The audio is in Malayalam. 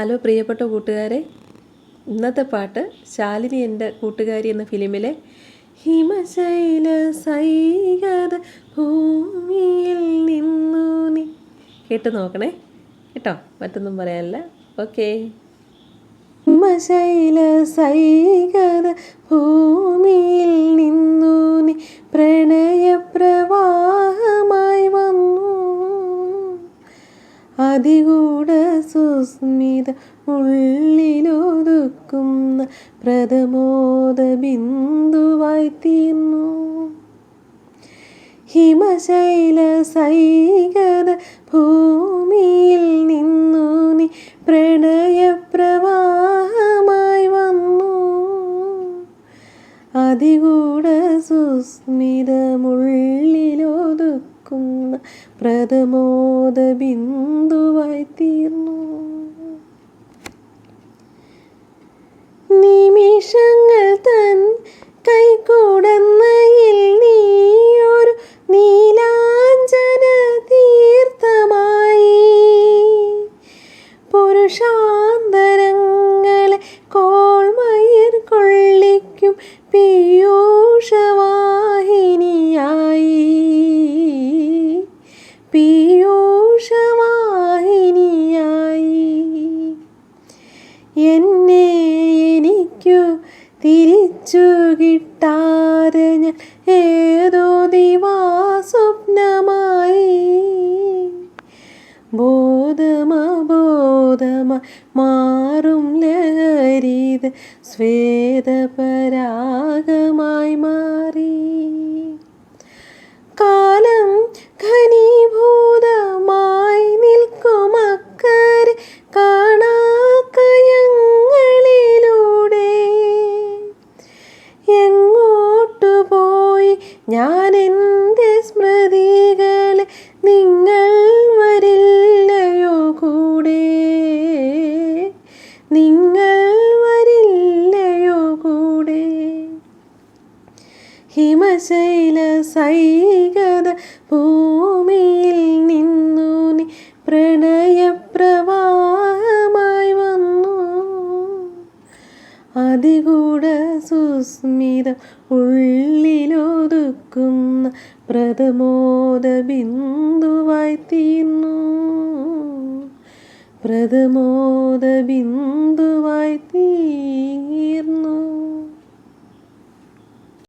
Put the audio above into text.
ഹലോ പ്രിയപ്പെട്ട കൂട്ടുകാരെ ഇന്നത്തെ പാട്ട് ശാലിനി എന്റെ കൂട്ടുകാരി എന്ന ഫിലിമിലെ ഹിമശൈല സൈകത ഭൂമിയിൽ നിന്നു നീ. കേട്ട് നോക്കണേ. കേട്ടോ? മറ്റൊന്നും പറയാനില്ല. ഓക്കേ. ഹിമശൈല സൈകത ഭൂമിയിൽ നിന്നു നീ. പ്രണയപ്രവാഹമായി വന്നു. അതികൂട സുസ്മിത ഉള്ളിലൊതുക്കുന്ന പ്രഥമോദ ബിന്ദുവായി തീർന്നു. ഹിമശൈല സൈകത ഭൂമിയിൽ നിന്നു നീ പ്രണയപ്രവാഹമായി വന്നു. അതികൂട സുസ്മിതമുള്ളിലൊതുക്കുന്ന പ്രഥമോദ ബിന്ദുവായി തീർന്നു നിമിഷങ്ങൾ തൻ കൈകൂടന്നയിൽ നീയൊരു നീലാഞ്ചന തീർത്ഥമായി. പുരുഷാന്തരങ്ങളെ കോൾമയിർ കൊള്ളിക്കും പീയൂഷവാഹിനിയായി. പീയൂഷവാഹിനിയായി. എന്നെ കിട്ടാതെ ഞാൻ ഏതോ ദിവാ സ്വപ്നമായി ബോധമബോധമ മാറും ലഹരിത് സ്വേദപരാഗമായി മാറി ഞാൻ എന്റെ സ്മൃതികളെ നിങ്ങൾ വരില്ലയോ കൂടെ? നിങ്ങൾ വരില്ലയോ കൂടെ? ഹിമശൈല സൈകത ഭൂമിയിൽ സുസ്മിതം ഉള്ളിലൊതുക്കുന്ന പ്രഥമോദ ബിന്ദുവായി തീർന്നു. പ്രഥമോദ ബിന്ദുവായി തീർന്നു.